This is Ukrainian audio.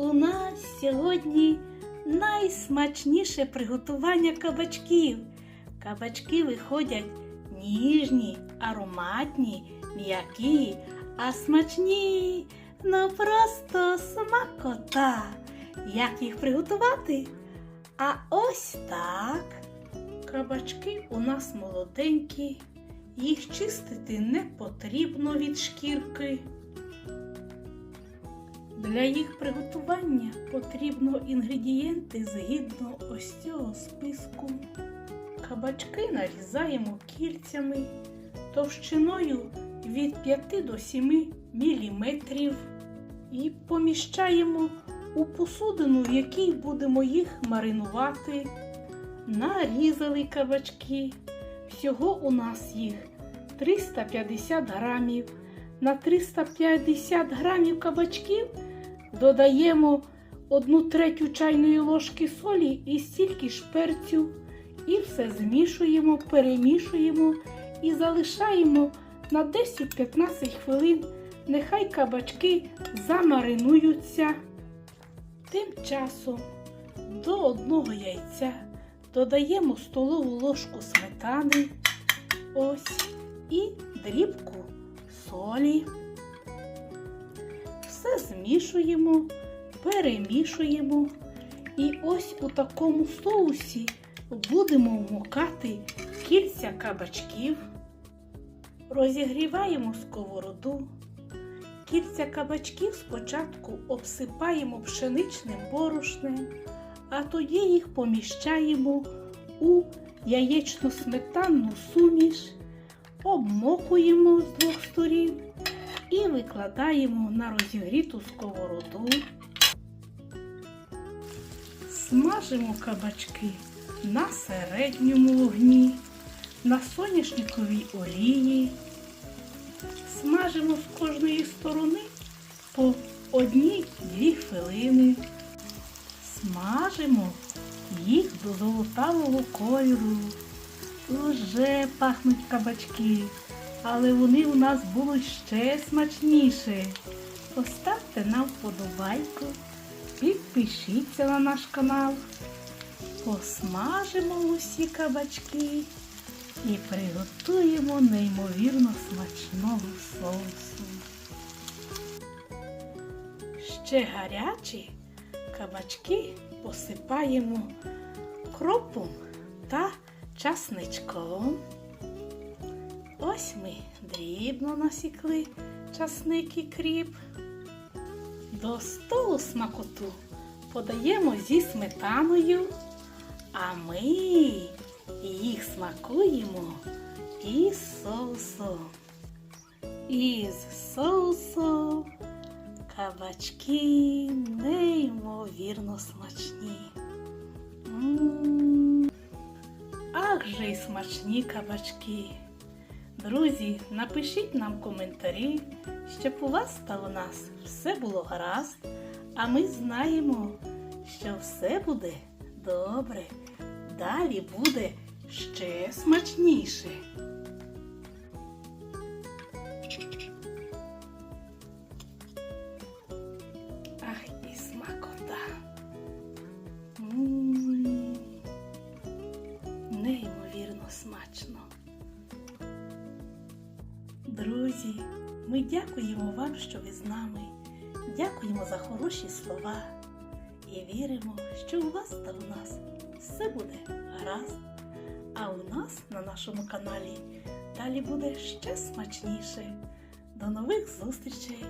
У нас сьогодні найсмачніше приготування кабачків. Кабачки виходять ніжні, ароматні, м'які, а смачні. Ну просто смакота. Як їх приготувати? А ось так. Кабачки у нас молоденькі, їх чистити не потрібно від шкірки. Для їх приготування потрібно інгредієнти згідно ось цього списку. Кабачки нарізаємо кільцями товщиною від 5 до 7 мм і поміщаємо у посудину, в якій будемо їх маринувати. Нарізали кабачки. Всього у нас їх 350 грамів. На 350 грамів кабачків додаємо 1 третю чайної ложки солі і стільки ж перцю. І все змішуємо, перемішуємо і залишаємо на 10-15 хвилин. Нехай кабачки замаринуються. Тим часом до одного яйця додаємо столову ложку сметани. Ось і дрібку солі. Все змішуємо, перемішуємо. І ось у такому соусі будемо вмокати кільця кабачків. Розігріваємо сковороду. Кільця кабачків спочатку обсипаємо пшеничним борошнем, а тоді їх поміщаємо у яєчно-сметанну суміш, обмокуємо з двох сторін і викладаємо на розігріту сковороду. Смажимо кабачки на середньому вогні, на соняшниковій олії. Смажимо з кожної сторони по одній-дві хвилини. Смажимо їх до золотавого кольору. Уже пахнуть кабачки, але вони у нас будуть ще смачніші. Поставте нам вподобайку, підпишіться на наш канал. Посмажимо усі кабачки і приготуємо неймовірно смачного соусу. Ще гарячі кабачки посипаємо кропом та часничком. Ось ми дрібно насікли часник і кріп. До столу смакоту подаємо зі сметаною, а ми їх смакуємо із соусом. Із соусом кабачки неймовірно смачні. Ах же й смачні кабачки. Друзі, напишіть нам коментарі, щоб у вас та у нас все було гаразд, а ми знаємо, що все буде добре. Далі буде ще смачніше. Друзі, ми дякуємо вам, що ви з нами. Дякуємо за хороші слова і віримо, що у вас та у нас все буде гаразд. А у нас на нашому каналі далі буде ще смачніше. До нових зустрічей!